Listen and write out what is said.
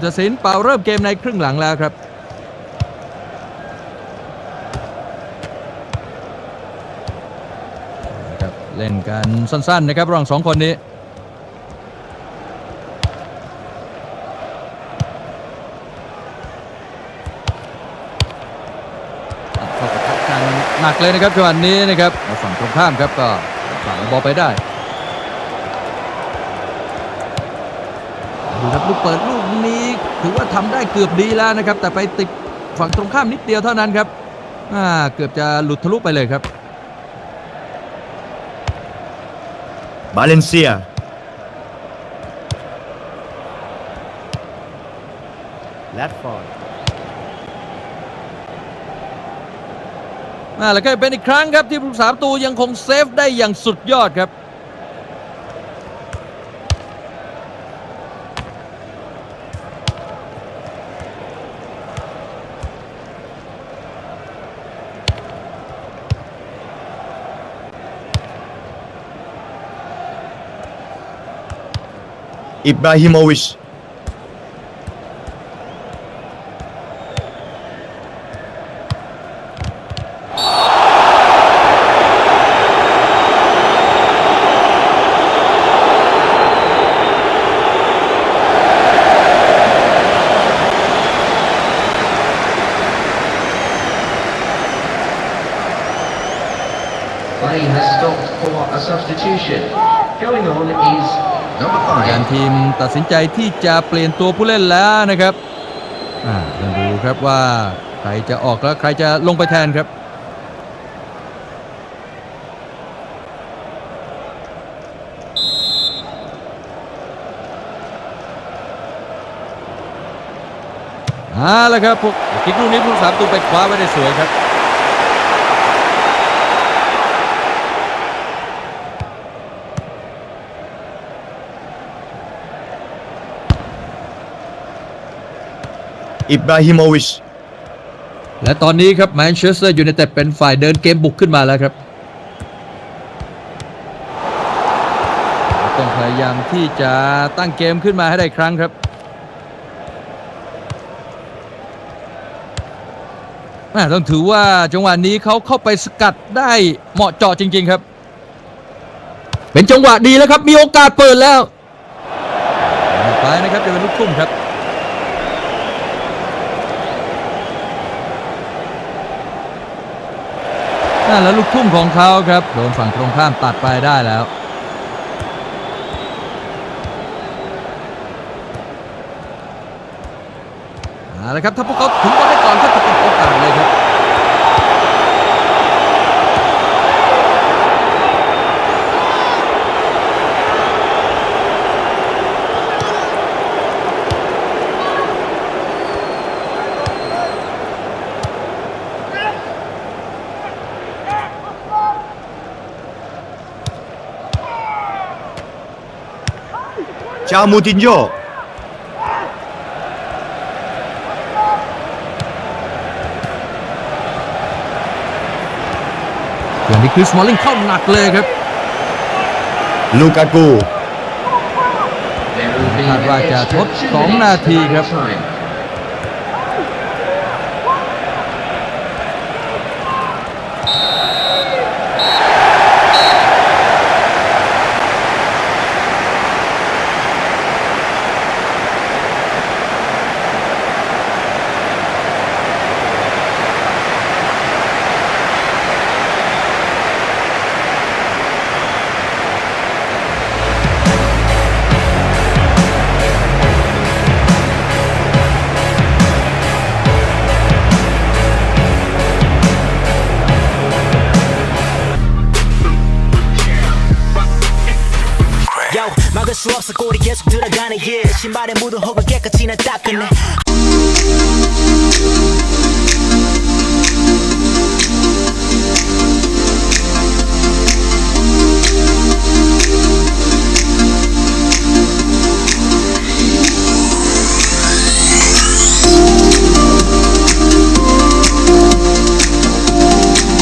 ผู้ตัดสินเป่าเริ่มเกมในครึ่งหลังแล้วครับ เล่นกันสั้นๆนะครับระหว่างสองคนนี้ข้าประทับกันหนักเลยนะครับจังหวะนี้นะครับเอาฝั่งตรงข้ามครับก็ฝั่งบอลไปได้ดูครับลูกเปิดลูกนี้ ถือว่าทำได้เกือบดีแล้วนะครับ แต่ไปติดฝั่งตรงข้ามนิดเดียวเท่านั้นครับอ่าเกือบจะหลุดทะลุไปเลยครับ บาเลนเซียแรดฟอร์ดอ่าแล้วก็เป็นอีกครั้งครับที่ผู้สามตูยังคงเซฟได้อย่างสุดยอดครับ อิบราฮิโมวิช Play has stopped for a substitution. Going on is number การ five. ทีมตัดสินใจที่จะเปลี่ยนตัวผู้เล่นแล้วนะครับอ่ายังดูครับว่าใครจะออกแล้วใครจะลงไปแทนครับเอาละครับพวกคิกลูกนี้ผู้สามตูไปคว้าไว้ได้สวยครับ อิบราฮิโมวิชและตอนนี้ครับแมนเชสเตอร์ยูไนเต็ดเป็นฝ่ายเดินเกมบุกขึ้นมาแล้วครับ ต้องพยายามที่จะตั้งเกมขึ้นมาให้ได้ครั้งครับต้องถือว่าจังหวะนี้เขาเข้าไปสกัดได้เหมาะเจาะจริง ๆครับ เป็นจังหวะดีแล้วครับ มีโอกาสเปิดแล้วไปนะครับจะเป็นลูกทุ่มครับ นั่นแล้วลูกทุ่มของเขาครับโดนฝั่งตรงข้ามตัดไปได้แล้วเอาละครับถ้าพวกเขาถึงบอลได้ก่อนก็จะเป็นโอกาสเลยครับ จามูตินโยอย่างที่คริสมอลลิงเข้าหนักเลยครับ ลูกากู There will be คาดว่า an จะท extra ด two สอง minutes นาทีครับ 막을 수 없어. 골이 계속 들어가네. Yeah. 신발에 묻은 혹을 깨끗이 난 닦을래